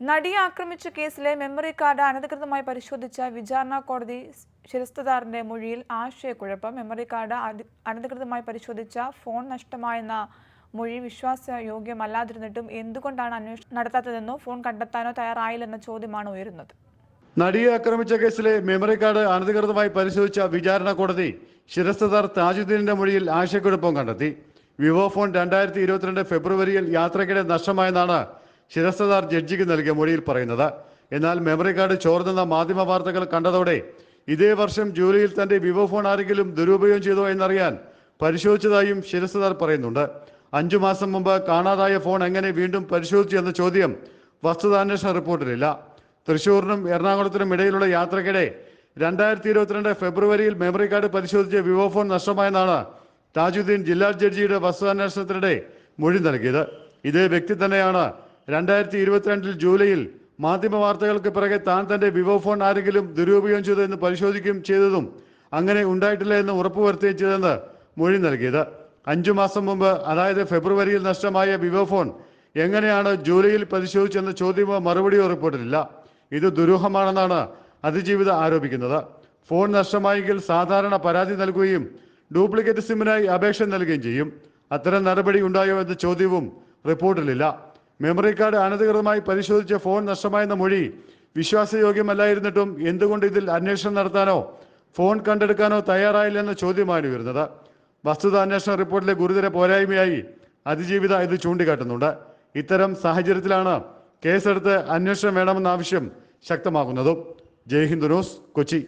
നടിയെ ആക്രമിച്ച കേസിലെ മെമ്മറി കാർഡ് അനധികൃതമായി പരിശോധിച്ച വിചാരണ കോടതി ശിരസ്തദാറിന്റെ മൊഴിയിൽ ആശയക്കുഴപ്പം. മെമ്മറി കാർഡ് അനധികൃതമായി പരിശോധിച്ച ഫോൺ നഷ്ടമായെന്ന മൊഴി വിശ്വാസയോഗ്യമല്ലാതിരുന്നിട്ടും എന്തുകൊണ്ടാണ് അന്വേഷണം നടത്താത്തതെന്നോ ഫോൺ കണ്ടെത്താനോ തയ്യാറായില്ലെന്ന ചോദ്യമാണ് ഉയരുന്നത്. നടിയെ ആക്രമിച്ച കേസിലെ മെമ്മറി കാർഡ് അനധികൃതമായി പരിശോധിച്ച വിചാരണ കോടതി ശിരസ്തദാർ താജുദ്ദീനിന്റെ മൊഴിയിൽ ആശയക്കുഴപ്പം കണ്ടെത്തി. വിവോ ഫോൺ രണ്ടായിരത്തി ഇരുപത്തിരണ്ട് ഫെബ്രുവരിയിൽ യാത്രയ്ക്കിടെ നഷ്ടമായെന്നാണ് ശിരസ്തദാർ ജഡ്ജിക്ക് നൽകിയ മൊഴിയിൽ പറയുന്നത് എന്നാൽ മെമ്മറി കാർഡ് ചോർന്നെന്ന മാധ്യമ വാർത്തകൾ കണ്ടതോടെ ഇതേ വർഷം ജൂലൈയിൽ തന്റെ വിവോ ഫോൺ ആരെങ്കിലും ദുരുപയോഗം ചെയ്തോ എന്നറിയാൻ പരിശോധിച്ചതായും ശിരസ്തദാർ പറയുന്നുണ്ട്. അഞ്ചു മാസം മുമ്പ് കാണാതായ ഫോൺ എങ്ങനെ വീണ്ടും പരിശോധിച്ചു എന്ന ചോദ്യം വസ്തുതാന്വേഷണ റിപ്പോർട്ടിലില്ല. തൃശൂരിനും എറണാകുളത്തിനും ഇടയിലുള്ള യാത്രക്കിടെ രണ്ടായിരത്തി ഇരുപത്തിരണ്ട് ഫെബ്രുവരിയിൽ മെമ്മറി കാർഡ് പരിശോധിച്ച് വിവോ ഫോൺ നഷ്ടമായെന്നാണ് താജുദ്ദീൻ ജില്ലാ ജഡ്ജിയുടെ വസ്തുതാന്വേഷണത്തിനിടെ മൊഴി നൽകിയത്. ഇതേ വ്യക്തി തന്നെയാണ് രണ്ടായിരത്തി ഇരുപത്തിരണ്ടിൽ ജൂലൈയിൽ മാധ്യമ വാർത്തകൾക്ക് പിറകെ താൻ തന്റെ വിവോ ഫോൺ ആരെങ്കിലും ദുരുപയോഗം ചെയ്തു എന്ന് പരിശോധിക്കുകയും ചെയ്തതും അങ്ങനെ ഉണ്ടായിട്ടില്ല എന്ന് ഉറപ്പുവരുത്തുകയും ചെയ്തെന്ന് മൊഴി നൽകിയത്. അഞ്ചു മാസം മുമ്പ് അതായത് ഫെബ്രുവരിയിൽ നഷ്ടമായ വിവോ ഫോൺ എങ്ങനെയാണ് ജൂലൈയിൽ പരിശോധിച്ചെന്ന ചോദ്യമോ മറുപടിയോ റിപ്പോർട്ടിലില്ല. ഇത് ദുരൂഹമാണെന്നാണ് അതിജീവിത ആരോപിക്കുന്നത്. ഫോൺ നഷ്ടമായെങ്കിൽ സാധാരണ പരാതി നൽകുകയും ഡ്യൂപ്ലിക്കേറ്റ് സിമ്മിനായി അപേക്ഷ നൽകുകയും ചെയ്യും. അത്തരം നടപടി ഉണ്ടായോ എന്ന ചോദ്യവും റിപ്പോർട്ടിലില്ല. മെമ്മറി കാർഡ് അനധികൃതമായി പരിശോധിച്ച ഫോൺ നഷ്ടമായെന്ന മൊഴി വിശ്വാസയോഗ്യമല്ലായിരുന്നിട്ടും എന്തുകൊണ്ട് ഇതിൽ അന്വേഷണം നടത്താനോ ഫോൺ കണ്ടെടുക്കാനോ തയ്യാറായില്ലെന്ന ചോദ്യമാണ് ഉയർന്നത് വസ്തുതാന്വേഷണ റിപ്പോർട്ടിലെ ഗുരുതര പോരായ്മയായി അതിജീവിത ഇത് ചൂണ്ടിക്കാട്ടുന്നുണ്ട്. ഇത്തരം സാഹചര്യത്തിലാണ് കേസെടുത്ത് അന്വേഷണം വേണമെന്ന ആവശ്യം ശക്തമാകുന്നതും. ജയ് ഹിന്ദ് ന്യൂസ് കൊച്ചി.